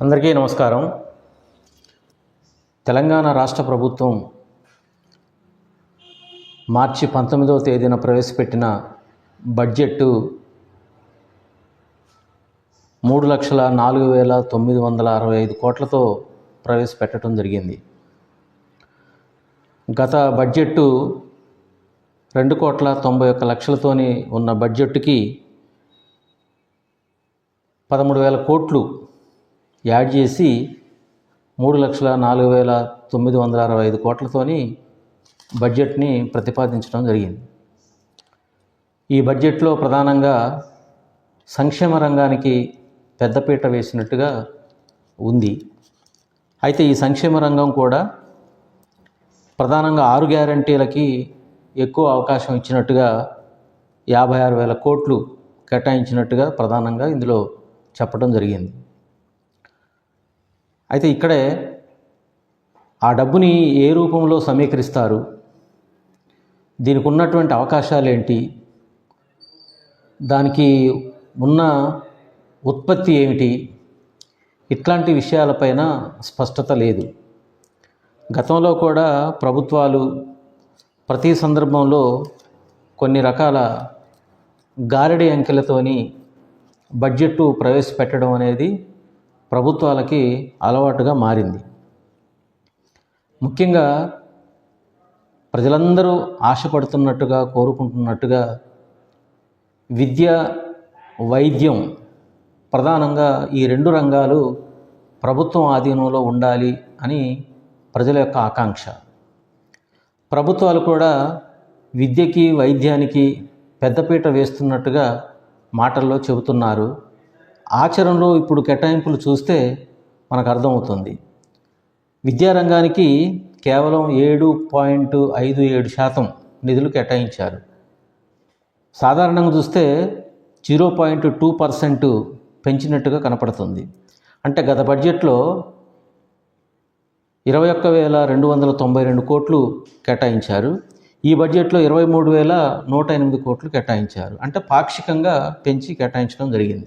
అందరికీ నమస్కారం. తెలంగాణ రాష్ట్ర ప్రభుత్వం మార్చి పంతొమ్మిదవ తేదీన ప్రవేశపెట్టిన బడ్జెట్ మూడు లక్షల నాలుగు వేల తొమ్మిది వందల అరవై ఐదు కోట్లతో ప్రవేశపెట్టడం జరిగింది. గత బడ్జెట్టు రెండు కోట్ల తొంభై ఒక్క లక్షలతోని ఉన్న బడ్జెట్కి పదమూడు వేల కోట్లు యాడ్ చేసి మూడు లక్షల నాలుగు వేల తొమ్మిది వందల అరవై ఐదు కోట్లతోని బడ్జెట్ని ప్రతిపాదించడం జరిగింది. ఈ బడ్జెట్లో ప్రధానంగా సంక్షేమ రంగానికి పెద్దపీట వేసినట్టుగా ఉంది. అయితే ఈ సంక్షేమ రంగం కూడా ప్రధానంగా ఆరు గ్యారంటీలకి ఎక్కువ అవకాశం ఇచ్చినట్టుగా యాభై ఆరు వేల కోట్లు కేటాయించినట్టుగా ప్రధానంగా ఇందులో చెప్పడం జరిగింది. అయితే ఇక్కడే ఆ డబ్బుని ఏ రూపంలో సమీకరిస్తారు? దీనికి ఉన్నటువంటి అవకాశాలు ఏంటి దానికి ఉన్న ఉత్పత్తి ఏమిటి? ఇట్లాంటి విషయాలపైన స్పష్టత లేదు. గతంలో కూడా ప్రభుత్వాలు ప్రతి సందర్భంలో కొన్ని రకాల గారడి అంకెలతోని బడ్జెట్ ప్రవేశపెట్టడం అనేది ప్రభుత్వాలకి అలవాటుగా మారింది. ముఖ్యంగా ప్రజలందరూ ఆశపడుతున్నట్టుగా కోరుకుంటున్నట్టుగా విద్య వైద్యం ప్రధానంగా ఈ రెండు రంగాలు ప్రభుత్వం ఆధీనంలో ఉండాలి అని ప్రజల యొక్క ఆకాంక్ష. ప్రభుత్వాలు కూడా విద్యకి వైద్యానికి పెద్దపీట వేస్తున్నట్టుగా మాటల్లో చెబుతున్నారు. ఆచరణలో ఇప్పుడు కేటాయింపులు చూస్తే మనకు అర్థమవుతుంది. విద్యారంగానికి కేవలం ఏడు పాయింట్ ఐదు ఏడు శాతం నిధులు కేటాయించారు. సాధారణంగా చూస్తే జీరో పాయింట్ టూ పర్సెంట్ పెంచినట్టుగా కనపడుతుంది. అంటే గత బడ్జెట్లో ఇరవై ఒక్క వేల రెండు వందల తొంభై రెండు కోట్లు కేటాయించారు. ఈ బడ్జెట్లో ఇరవై మూడు వేల నూట ఎనిమిది కోట్లు కేటాయించారు. అంటే పాక్షికంగా పెంచి కేటాయించడం జరిగింది.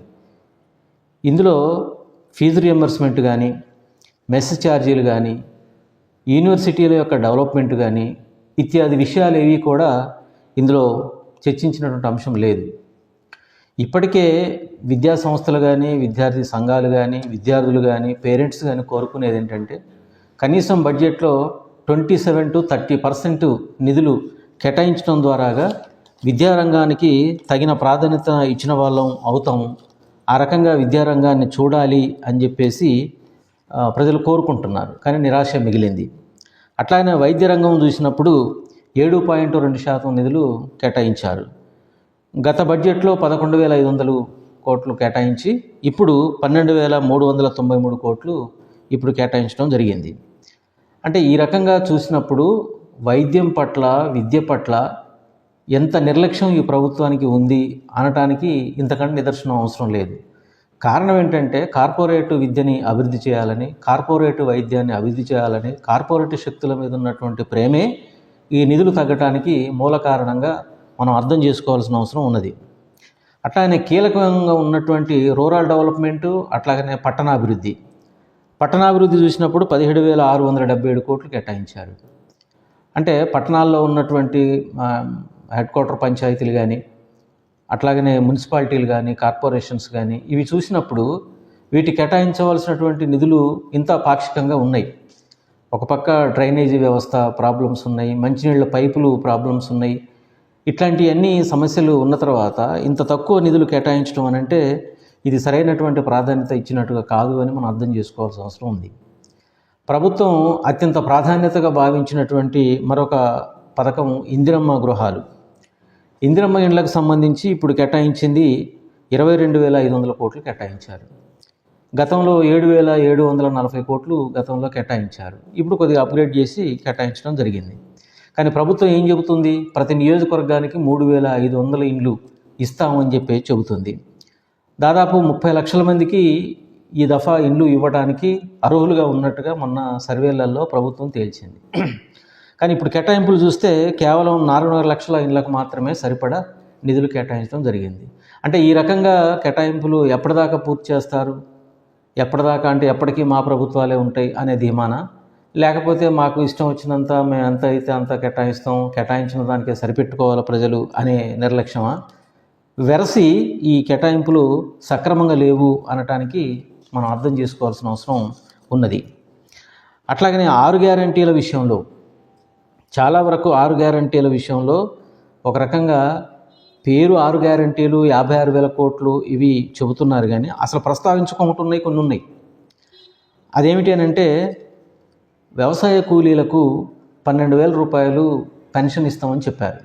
ఇందులో ఫీజు రియంబర్స్మెంట్ కానీ మెస్ ఛార్జీలు కానీ యూనివర్సిటీల యొక్క డెవలప్మెంట్ కానీ ఇత్యాది విషయాలు ఏవి కూడా ఇందులో చర్చించినటువంటి అంశం లేదు. ఇప్పటికే విద్యా సంస్థలు కానీ విద్యార్థి సంఘాలు కానీ విద్యార్థులు కానీ పేరెంట్స్ కానీ కోరుకునేది ఏంటంటే కనీసం బడ్జెట్లో twenty seven to thirty percent నిధులు కేటాయించడం ద్వారాగా విద్యారంగానికి తగిన ప్రాధాన్యత ఇచ్చిన వాళ్ళం అవుతాము. ఆ రకంగా విద్యారంగాన్ని చూడాలి అని చెప్పేసి ప్రజలు కోరుకుంటున్నారు. కానీ నిరాశ మిగిలింది. అట్లానే వైద్య రంగం చూసినప్పుడు ఏడు పాయింట్ రెండు శాతం నిధులు కేటాయించారు. గత బడ్జెట్లో పదకొండు వేల ఐదు వందలు కోట్లు కేటాయించి ఇప్పుడు పన్నెండు వేల మూడు వందల తొంభై మూడు కోట్లు ఇప్పుడు కేటాయించడం జరిగింది. అంటే ఈ రకంగా చూసినప్పుడు వైద్యం పట్ల విద్య పట్ల ఎంత నిర్లక్ష్యం ఈ ప్రభుత్వానికి ఉంది అనటానికి ఇంతకంటే నిదర్శనం అవసరం లేదు. కారణం ఏంటంటే కార్పొరేట్ విద్యని అభివృద్ధి చేయాలని కార్పొరేట్ వైద్యాన్ని అభివృద్ధి చేయాలని కార్పొరేట్ శక్తుల మీద ఉన్నటువంటి ప్రేమే ఈ నిధులు తగ్గటానికి మూల కారణంగా మనం అర్థం చేసుకోవాల్సిన అవసరం ఉన్నది. అట్లానే కీలకంగా ఉన్నటువంటి రూరల్ డెవలప్మెంటు అట్లాగనే పట్టణాభివృద్ధి. పట్టణాభివృద్ధి చూసినప్పుడు పదిహేడు వేల ఆరు వందల డెబ్బై ఏడు కోట్లు కేటాయించారు. అంటే పట్టణాల్లో ఉన్నటువంటి హెడ్ క్వార్టర్ పంచాయతీలు కానీ అట్లాగనే మున్సిపాలిటీలు కానీ కార్పొరేషన్స్ కానీ ఇవి చూసినప్పుడు వీటి కేటాయించవలసినటువంటి నిధులు ఇంత పాక్షికంగా ఉన్నాయి. ఒక పక్క డ్రైనేజీ వ్యవస్థ ప్రాబ్లమ్స్ ఉన్నాయి మంచినీళ్ళ పైపులు ప్రాబ్లమ్స్ ఉన్నాయి. ఇట్లాంటివన్నీ సమస్యలు ఉన్న తర్వాత ఇంత తక్కువ నిధులు కేటాయించడం అని అంటే ఇది సరైనటువంటి ప్రాధాన్యత ఇచ్చినట్టుగా కాదు అని మనం అర్థం చేసుకోవాల్సిన అవసరం ఉంది. ప్రభుత్వం అత్యంత ప్రాధాన్యతగా భావించినటువంటి మరొక పథకం ఇందిరమ్మ గృహాలు. ఇందిరమ్మ ఇండ్లకు సంబంధించి ఇప్పుడు కేటాయించింది ఇరవై రెండు వేల ఐదు వందల కోట్లు కేటాయించారు. గతంలో ఏడు వేల ఏడు వందల నలభై కోట్లు గతంలో కేటాయించారు. ఇప్పుడు కొద్దిగా అప్గ్రేడ్ చేసి కేటాయించడం జరిగింది. కానీ ప్రభుత్వం ఏం చెబుతుంది? ప్రతి నియోజకవర్గానికి మూడు వేల ఐదు వందల ఇండ్లు ఇస్తామని చెప్పి చెబుతుంది. దాదాపు ముప్పై లక్షల మందికి ఈ దఫా ఇండ్లు ఇవ్వడానికి అర్హులుగా ఉన్నట్టుగా మొన్న సర్వేలలో ప్రభుత్వం తేల్చింది. కానీ ఇప్పుడు కేటాయింపులు చూస్తే కేవలం నాలుగున్నర లక్షల ఇండ్లకు మాత్రమే సరిపడా నిధులు కేటాయించడం జరిగింది. అంటే ఈ రకంగా కేటాయింపులు ఎప్పటిదాకా పూర్తి చేస్తారు? ఎప్పటిదాకా అంటే ఎప్పటికీ మా ప్రభుత్వాలే ఉంటాయి అనే ధీమాన? లేకపోతే మాకు ఇష్టం వచ్చినంత మేము ఎంత అయితే అంత కేటాయిస్తాం కేటాయించిన దానికే సరిపెట్టుకోవాలి ప్రజలు అనే నిర్లక్ష్యమా? వెరసి ఈ కేటాయింపులు సక్రమంగా లేవు అనటానికి మనం అర్థం చేసుకోవాల్సిన అవసరం ఉన్నది. అట్లాగనే ఆరు గ్యారంటీల విషయంలో చాలా వరకు ఆరు గ్యారంటీల విషయంలో ఒక రకంగా పేరు ఆరు గ్యారంటీలు యాభై ఆరు వేల కోట్లు ఇవి చెబుతున్నారు కానీ అసలు ప్రస్తావించుకుంటున్నాయి కొన్ని ఉన్నాయి. అదేమిటి అని అంటే వ్యవసాయ కూలీలకు పన్నెండు వేల రూపాయలు పెన్షన్ ఇస్తామని చెప్పారు.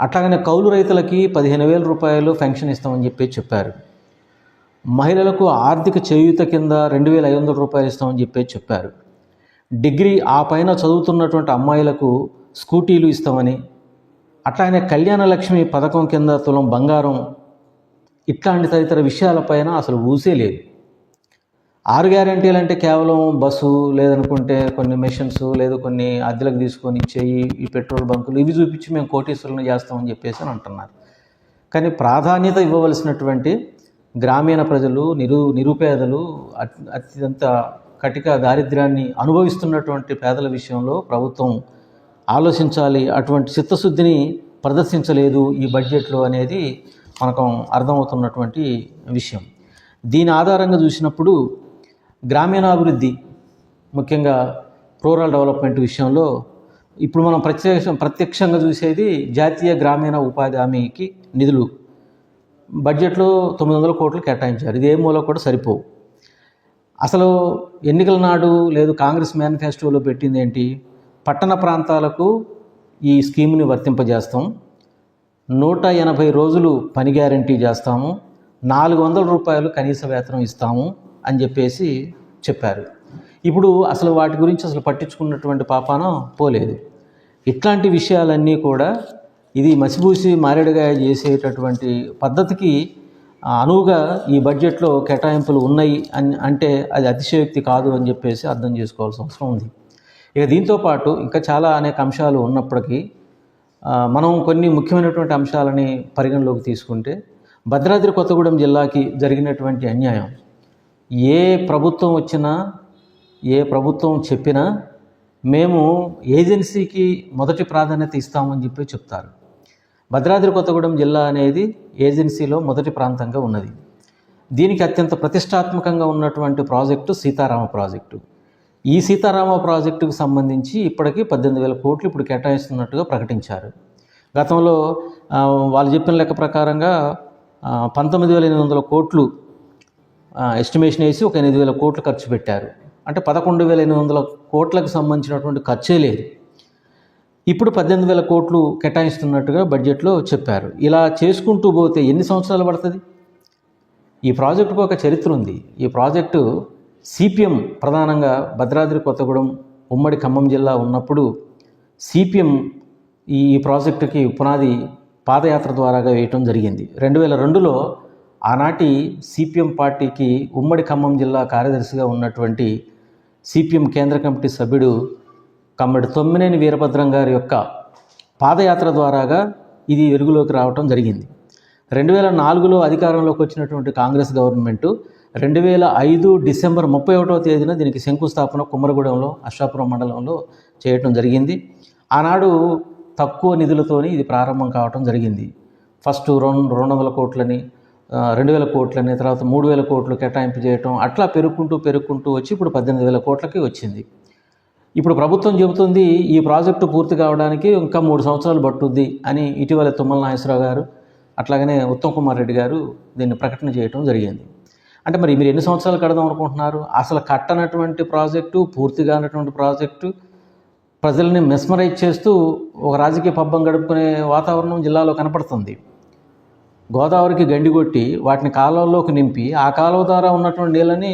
అట్లాగనే కౌలు రైతులకి పదిహేను వేల రూపాయలు పెన్షన్ ఇస్తామని చెప్పి చెప్పారు. మహిళలకు ఆర్థిక చేయూత కింద రెండు వేల ఐదు వందల రూపాయలు ఇస్తామని చెప్పి చెప్పారు. డిగ్రీ ఆ పైన చదువుతున్నటువంటి అమ్మాయిలకు స్కూటీలు ఇస్తామని అట్లానే కళ్యాణ లక్ష్మి పథకం కింద తులం బంగారం ఇట్లాంటి తదితర విషయాలపైన అసలు ఊసే లేదు. ఆరు గ్యారంటీలు అంటే కేవలం బస్సు లేదనుకుంటే కొన్ని మెషిన్స్ లేదు కొన్ని అద్దెలకు తీసుకొని ఇచ్చేయి ఈ పెట్రోల్ బంకులు ఇవి చూపించి మేము కోటీశ్వరులను చేస్తామని చెప్పేసి అని అంటున్నారు. కానీ ప్రాధాన్యత ఇవ్వవలసినటువంటి గ్రామీణ ప్రజలు నిరు నిరుపేదలు అత్యంత కటిక దారిద్ర్యాన్ని అనుభవిస్తున్నటువంటి పేదల విషయంలో ప్రభుత్వం ఆలోచించాలి అటువంటి చిత్తశుద్ధిని ప్రదర్శించలేదు ఈ బడ్జెట్లో అనేది మనకు అర్థమవుతున్నటువంటి విషయం. దీని ఆధారంగా చూసినప్పుడు గ్రామీణాభివృద్ధి ముఖ్యంగా రూరల్ డెవలప్మెంట్ విషయంలో ఇప్పుడు మనం ప్రత్యక్ష ప్రత్యక్షంగా చూసేది జాతీయ గ్రామీణ ఉపాధి హామీకి నిధులు. బడ్జెట్లో తొమ్మిది వందల కోట్లు కేటాయించారు. ఇది ఏ మూల కూడా సరిపోవు. అసలు ఎన్నికల నాడు లేదు కాంగ్రెస్ మేనిఫెస్టోలో పెట్టింది ఏంటి? పట్టణ ప్రాంతాలకు ఈ స్కీమ్ని వర్తింపజేస్తాం. నూట ఎనభై రోజులు పని గ్యారంటీ చేస్తాము. నాలుగు వందల రూపాయలు కనీస వేతనం ఇస్తాము అని చెప్పేసి చెప్పారు. ఇప్పుడు అసలు వాటి గురించి అసలు పట్టించుకున్నటువంటి పాపాన పోలేదు. ఇట్లాంటి విషయాలన్నీ కూడా ఇది మసిబూసి మారేడుగా చేసేటటువంటి పద్ధతికి అనువుగా ఈ బడ్జెట్లో కేటాయింపులు ఉన్నాయి అని అంటే అది అతిశయోక్తి కాదు అని చెప్పేసి అర్థం చేసుకోవాల్సిన అవసరం ఉంది. ఇక దీంతో పాటు ఇంకా చాలా అనేక అంశాలు ఉన్నప్పటికీ మనం కొన్ని ముఖ్యమైనటువంటి అంశాలని పరిగణలోకి తీసుకుంటే భద్రాద్రి కొత్తగూడెం జిల్లాకి జరిగినటువంటి అన్యాయం. ఏ ప్రభుత్వం వచ్చినా ఏ ప్రభుత్వం చెప్పినా మేము ఏజెన్సీకి మొదటి ప్రాధాన్యత ఇస్తామని చెప్పి చెప్తారు. భద్రాద్రి కొత్తగూడెం జిల్లా అనేది ఏజెన్సీలో మొదటి ప్రాంతంగా ఉన్నది. దీనికి అత్యంత ప్రతిష్టాత్మకంగా ఉన్నటువంటి ప్రాజెక్టు సీతారామ ప్రాజెక్టు. ఈ సీతారామ ప్రాజెక్టుకు సంబంధించి ఇప్పటికీ పద్దెనిమిది వేల కోట్లు ఇప్పుడు కేటాయిస్తున్నట్టుగా ప్రకటించారు. గతంలో వాళ్ళు చెప్పిన లెక్క ప్రకారంగా పంతొమ్మిది వేల ఎనిమిది వందల కోట్లు ఎస్టిమేషన్ వేసి ఒక ఎనిమిది వేల కోట్లు ఖర్చు పెట్టారు. అంటే పదకొండు వేల ఎనిమిది వందల కోట్లకు సంబంధించినటువంటి ఖర్చే లేదు. ఇప్పుడు పద్దెనిమిది వేల కోట్లు కేటాయిస్తున్నట్టుగా బడ్జెట్లో చెప్పారు. ఇలా చేసుకుంటూ పోతే ఎన్ని సంవత్సరాలు పడుతుంది? ఈ ప్రాజెక్టుకు ఒక చరిత్ర ఉంది. ఈ ప్రాజెక్టు సిపిఎం ప్రధానంగా భద్రాద్రి కొత్తగూడెం ఉమ్మడి ఖమ్మం జిల్లా ఉన్నప్పుడు సిపిఎం ఈ ప్రాజెక్టుకి పునాది పాదయాత్ర ద్వారాగా వేయటం జరిగింది. రెండు వేల రెండులో ఆనాటి సిపిఎం పార్టీకి ఉమ్మడి ఖమ్మం జిల్లా కార్యదర్శిగా ఉన్నటువంటి సిపిఎం కేంద్ర కమిటీ సభ్యుడు కమ్మడి తొమ్మినేని వీరభద్రం గారి యొక్క పాదయాత్ర ద్వారాగా ఇది వెలుగులోకి రావటం జరిగింది. రెండు వేల నాలుగులో అధికారంలోకి వచ్చినటువంటి కాంగ్రెస్ గవర్నమెంటు రెండు వేల ఐదు డిసెంబర్ ముప్పై ఒకటవ తేదీన దీనికి శంకుస్థాపన కుమ్మరగూడెంలో అశ్వాపురం మండలంలో చేయటం జరిగింది. ఆనాడు తక్కువ నిధులతోని ఇది ప్రారంభం కావటం జరిగింది. ఫస్ట్ రెండు రెండు వందల కోట్లని రెండు వేల కోట్లని తర్వాత మూడు వేల కోట్లు కేటాయింపు చేయటం అట్లా పెరుగుకుంటూ పెరుగుకుంటూ వచ్చి ఇప్పుడు పద్దెనిమిది వేల కోట్లకి వచ్చింది. ఇప్పుడు ప్రభుత్వం చెబుతుంది ఈ ప్రాజెక్టు పూర్తి కావడానికి ఇంకా మూడు సంవత్సరాలు పట్టుద్ది అని ఇటీవల తుమ్మల నాగేశ్వరరావు గారు అట్లాగనే ఉత్తమ్ కుమార్ రెడ్డి గారు దీన్ని ప్రకటన చేయడం జరిగింది. అంటే మరి మీరు ఎన్ని సంవత్సరాలు కడదాం అనుకుంటున్నారు? అసలు కట్టనటువంటి ప్రాజెక్టు పూర్తి కానటువంటి ప్రాజెక్టు ప్రజల్ని మెస్మరైజ్ చేస్తూ ఒక రాజకీయ పబ్బం గడుపుకునే వాతావరణం జిల్లాలో కనపడుతుంది. గోదావరికి గండి కొట్టి వాటిని కాలువలోకి నింపి ఆ కాలువ ద్వారా ఉన్నటువంటి నీళ్ళని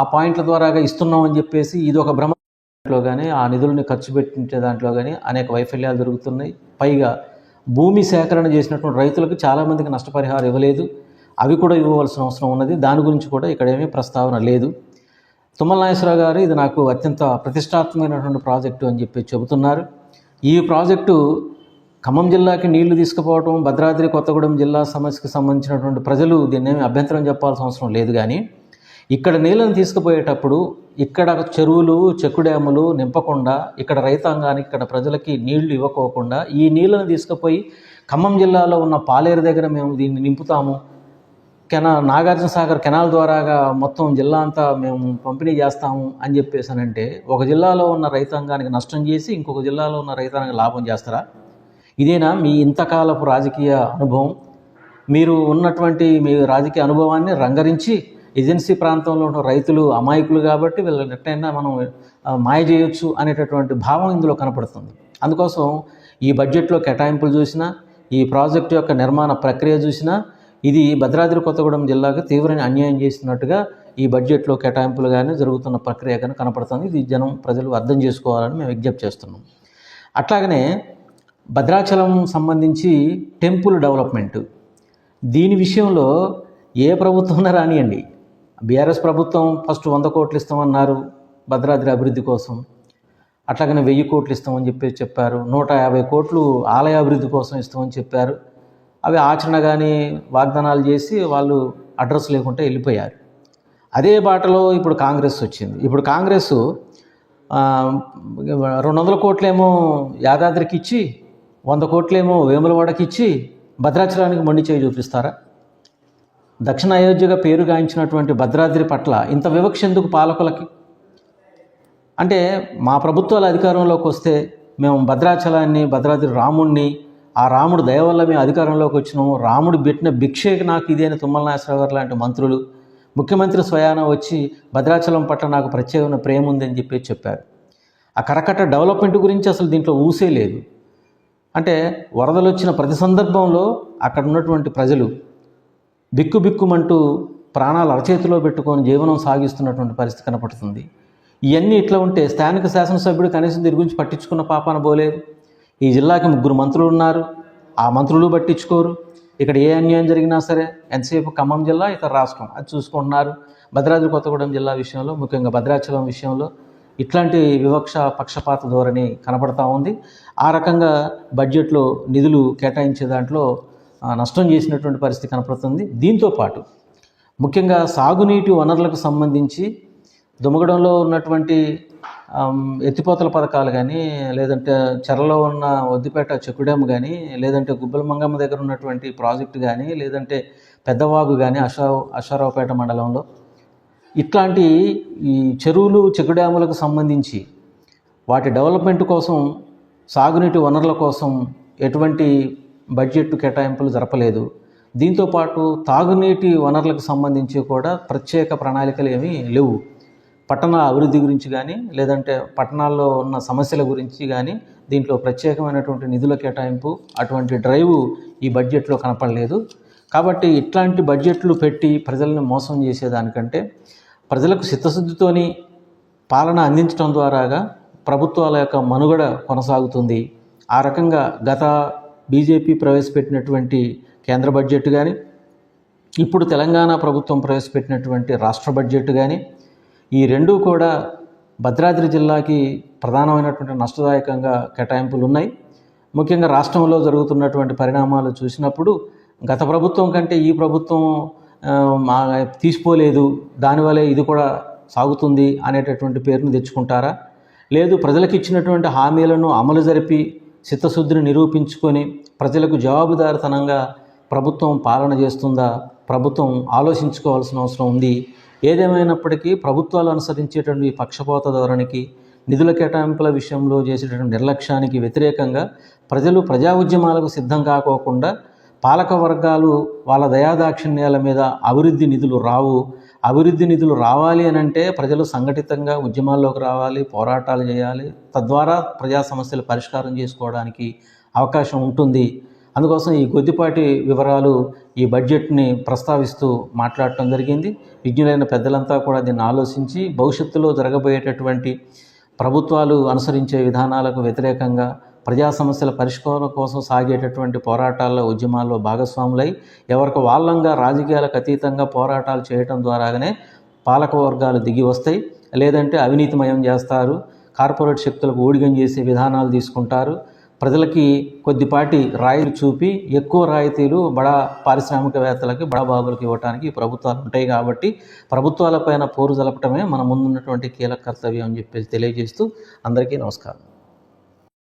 ఆ పాయింట్ల ద్వారాగా ఇస్తున్నాం అని చెప్పేసి ఇది ఒక భ్రమ. దాంట్లో కానీ ఆ నిధులను ఖర్చు పెట్టించే దాంట్లో కానీ అనేక వైఫల్యాలు జరుగుతున్నాయి పైగా భూమి సేకరణ చేసినటువంటి రైతులకు చాలామందికి నష్టపరిహారం ఇవ్వలేదు. అవి కూడా ఇవ్వవలసిన అవసరం ఉన్నది. దాని గురించి కూడా ఇక్కడ ఏమీ ప్రస్తావన లేదు. తుమ్మల నాగేశ్వరరావు గారు ఇది నాకు అత్యంత ప్రతిష్టాత్మకమైనటువంటి ప్రాజెక్టు అని చెప్పి చెబుతున్నారు. ఈ ప్రాజెక్టు ఖమ్మం జిల్లాకి నీళ్ళు తీసుకుపోవటం భద్రాద్రి కొత్తగూడెం జిల్లా సమస్యకు సంబంధించినటువంటి ప్రజలు దీన్ని అభ్యంతరం చెప్పాల్సిన అవసరం లేదు కానీ ఇక్కడ నీళ్ళని తీసుకుపోయేటప్పుడు ఇక్కడ చెరువులు చెక్కు డ్యాములు నింపకుండా ఇక్కడ రైతాంగానికి ఇక్కడ ప్రజలకి నీళ్ళు ఇవ్వకోకుండా ఈ నీళ్ళని తీసుకుపోయి ఖమ్మం జిల్లాలో ఉన్న పాలేరు దగ్గర మేము దీన్ని నింపుతాము. కెనా నాగార్జున సాగర్ కెనాల్ ద్వారాగా మొత్తం జిల్లా అంతా మేము పంపిణీ చేస్తాము అని చెప్పేసానంటే ఒక జిల్లాలో ఉన్న రైతాంగానికి నష్టం చేసి ఇంకొక జిల్లాలో ఉన్న రైతాంగానికి లాభం చేస్తారా? ఇదేనా మీ ఇంతకాలపు రాజకీయ అనుభవం? మీరు ఉన్నటువంటి మీ రాజకీయ అనుభవాన్ని రంగరించి ఏజెన్సీ ప్రాంతంలో ఉన్న రైతులు అమాయకులు కాబట్టి వీళ్ళని ఎట్టయినా మనం మాయ చేయొచ్చు అనేటటువంటి భావం ఇందులో కనపడుతుంది. అందుకోసం ఈ బడ్జెట్లో కేటాయింపులు చూసినా ఈ ప్రాజెక్టు యొక్క నిర్మాణ ప్రక్రియ చూసినా ఇది భద్రాద్రి కొత్తగూడెం జిల్లాకు తీవ్రంగా అన్యాయం చేసినట్టుగా ఈ బడ్జెట్లో కేటాయింపులు కానీ జరుగుతున్న ప్రక్రియ కానీ కనపడుతుంది. ఇది జనం ప్రజలు అర్థం చేసుకోవాలని మేము విజ్ఞప్తి చేస్తున్నాం. అట్లాగనే భద్రాచలం సంబంధించి టెంపుల్ డెవలప్మెంట్. దీని విషయంలో ఏ ప్రభుత్వం రానియండి. బీఆర్ఎస్ ప్రభుత్వం ఫస్ట్ వంద కోట్లు ఇస్తామన్నారు భద్రాద్రి అభివృద్ధి కోసం. అట్లాగనే వెయ్యి కోట్లు ఇస్తామని చెప్పి చెప్పారు. నూట యాభై కోట్లు ఆలయ అభివృద్ధి కోసం ఇస్తామని చెప్పారు. అవి ఆచరణ కానీ వాగ్దానాలు చేసి వాళ్ళు అడ్రస్ లేకుండా వెళ్ళిపోయారు. అదే బాటలో ఇప్పుడు కాంగ్రెస్ వచ్చింది. ఇప్పుడు కాంగ్రెస్ రెండు వందల కోట్లేమో యాదాద్రికి ఇచ్చి వంద కోట్లేమో వేములవాడకి ఇచ్చి భద్రాచలానికి మొండి చేయి చూపిస్తారా? దక్షిణ అయోధ్యగా పేరుగాంచినటువంటి భద్రాద్రి పట్ల ఇంత వివక్ష ఎందుకు పాలకులకి? అంటే మా ప్రభుత్వాలు అధికారంలోకి వస్తే మేము భద్రాచలాన్ని భద్రాద్రి రాముణ్ణి ఆ రాముడు దయ వల్ల మేము అధికారంలోకి వచ్చినాము. రాముడు పెట్టిన భిక్షేకి నాకు ఇది అని తుమ్మల నాగేశ్వరరావు గారు లాంటి మంత్రులు ముఖ్యమంత్రి స్వయాన వచ్చి భద్రాచలం పట్ల నాకు ప్రత్యేకమైన ప్రేమ ఉందని చెప్పి చెప్పారు. ఆ కరకట్ట డెవలప్మెంట్ గురించి అసలు దీంట్లో ఊసే లేదు. అంటే వరదలు వచ్చిన ప్రతి సందర్భంలో అక్కడ ఉన్నటువంటి ప్రజలు బిక్కుబిక్కుమంటూ ప్రాణాలు అరచేతిలో పెట్టుకొని జీవనం సాగిస్తున్నటువంటి పరిస్థితి కనపడుతుంది. ఇవన్నీ ఇట్లా ఉంటే స్థానిక శాసనసభ్యుడు కనీసం దీని గురించి పట్టించుకున్న పాపాన పోలేదు. ఈ జిల్లాకి ముగ్గురు మంత్రులు ఉన్నారు. ఆ మంత్రులు పట్టించుకోరు. ఇక్కడ ఏ అన్యాయం జరిగినా సరే ఎంతసేపు ఖమ్మం జిల్లా ఇతర రాష్ట్రం అది చూసుకుంటున్నారు. భద్రాద్రి కొత్తగూడెం జిల్లా విషయంలో ముఖ్యంగా భద్రాచలం విషయంలో ఇట్లాంటి వివక్ష పక్షపాత ధోరణి కనపడతా ఉంది. ఆ రకంగా బడ్జెట్లో నిధులు కేటాయించే దాంట్లో నష్టం చేసినటువంటి పరిస్థితి కనపడుతుంది. దీంతో పాటు ముఖ్యంగా సాగునీటి వనరులకు సంబంధించి దుమ్మగడంలో ఉన్నటువంటి ఎత్తిపోతల పథకాలు కానీ లేదంటే చెరలో ఉన్న ఒద్దిపేట చెక్కు డ్యామ్ కానీ లేదంటే గుబ్బల మంగమ్మ దగ్గర ఉన్నటువంటి ప్రాజెక్టు కానీ లేదంటే పెద్దవాగు కానీ అశా అశ్వారావుపేట మండలంలో ఇట్లాంటి ఈ చెరువులు చెక్కుడ్యాములకు సంబంధించి వాటి డెవలప్మెంట్ కోసం సాగునీటి వనరుల కోసం ఎటువంటి బడ్జెట్ కేటాయింపులు జరపలేదు. దీంతోపాటు తాగునీటి వనరులకు సంబంధించి కూడా ప్రత్యేక ప్రణాళికలు ఏమీ లేవు. పట్టణ అభివృద్ధి గురించి కానీ లేదంటే పట్టణాల్లో ఉన్న సమస్యల గురించి కానీ దీంట్లో ప్రత్యేకమైనటువంటి నిధుల కేటాయింపు అటువంటి డ్రైవ్ ఈ బడ్జెట్లో కనపడలేదు. కాబట్టి ఇట్లాంటి బడ్జెట్లు పెట్టి ప్రజలను మోసం చేసేదానికంటే ప్రజలకు చిత్తశుద్ధితోని పాలన అందించడం ద్వారాగా ప్రభుత్వాల యొక్క మనుగడ కొనసాగుతుంది. ఆ రకంగా గత బీజేపీ ప్రవేశపెట్టినటువంటి కేంద్ర బడ్జెట్ కానీ ఇప్పుడు తెలంగాణ ప్రభుత్వం ప్రవేశపెట్టినటువంటి రాష్ట్ర బడ్జెట్ కానీ ఈ రెండూ కూడా భద్రాద్రి జిల్లాకి ప్రధానమైనటువంటి నష్టదాయకంగా కేటాయింపులు ఉన్నాయి ముఖ్యంగా రాష్ట్రంలో జరుగుతున్నటువంటి పరిణామాలు చూసినప్పుడు గత ప్రభుత్వం కంటే ఈ ప్రభుత్వం మా తీసిపోలేదు. దానివల్లే ఇది కూడా సాగుతుంది అనేటటువంటి పేరును తెచ్చుకుంటారా? లేదు ప్రజలకు ఇచ్చినటువంటి హామీలను అమలు జరిపి చిత్తశుద్ధిని నిరూపించుకొని ప్రజలకు జవాబుదారితనంగా ప్రభుత్వం పాలన చేస్తుందా ప్రభుత్వం ఆలోచించుకోవాల్సిన అవసరం ఉంది. ఏదేమైనప్పటికీ ప్రభుత్వాలు అనుసరించేటువంటి పక్షపోత పక్షపాత ధోరణికి నిధుల కేటాయింపుల విషయంలో చేసేటటువంటి నిర్లక్ష్యానికి వ్యతిరేకంగా ప్రజలు ప్రజా ఉద్యమాలకు సిద్ధం కాకోకుండా పాలక వర్గాలు వాళ్ళ దయాదాక్షిణ్యాల మీద అభివృద్ధి నిధులు రావు. అభివృద్ధి నిధులు రావాలి అని అంటే ప్రజలు సంఘటితంగా ఉద్యమాల్లోకి రావాలి పోరాటాలు చేయాలి తద్వారా ప్రజా సమస్యలు పరిష్కారం చేసుకోవడానికి అవకాశం ఉంటుంది. అందుకోసం ఈ కొద్దిపాటి వివరాలు ఈ బడ్జెట్ని ప్రస్తావిస్తూ మాట్లాడటం జరిగింది. విజ్ఞులైన పెద్దలంతా కూడా దీన్ని ఆలోచించి భవిష్యత్తులో జరగబోయేటటువంటి ప్రభుత్వాలు అనుసరించే విధానాలకు వ్యతిరేకంగా ప్రజా సమస్యల పరిష్కారం కోసం సాగేటటువంటి పోరాటాల్లో ఉద్యమాల్లో భాగస్వాములై ఎవరికి వాళ్ళంగా రాజకీయాలకు అతీతంగా పోరాటాలు చేయటం ద్వారానే పాలక వర్గాలు దిగి వస్తాయి. లేదంటే అవినీతిమయం చేస్తారు. కార్పొరేట్ శక్తులకు ఊడిగం చేసే విధానాలు తీసుకుంటారు. ప్రజలకి కొద్దిపాటి రాయిలు చూపి ఎక్కువ రాయితీలు బడా పారిశ్రామికవేత్తలకి బడా బాబులకు ఇవ్వడానికి ప్రభుత్వాలు ఉంటాయి కాబట్టి ప్రభుత్వాలపైన పోరు జలపటమే మన ముందున్నటువంటి కీలక కర్తవ్యం అని చెప్పేసి తెలియజేస్తూ అందరికీ నమస్కారం.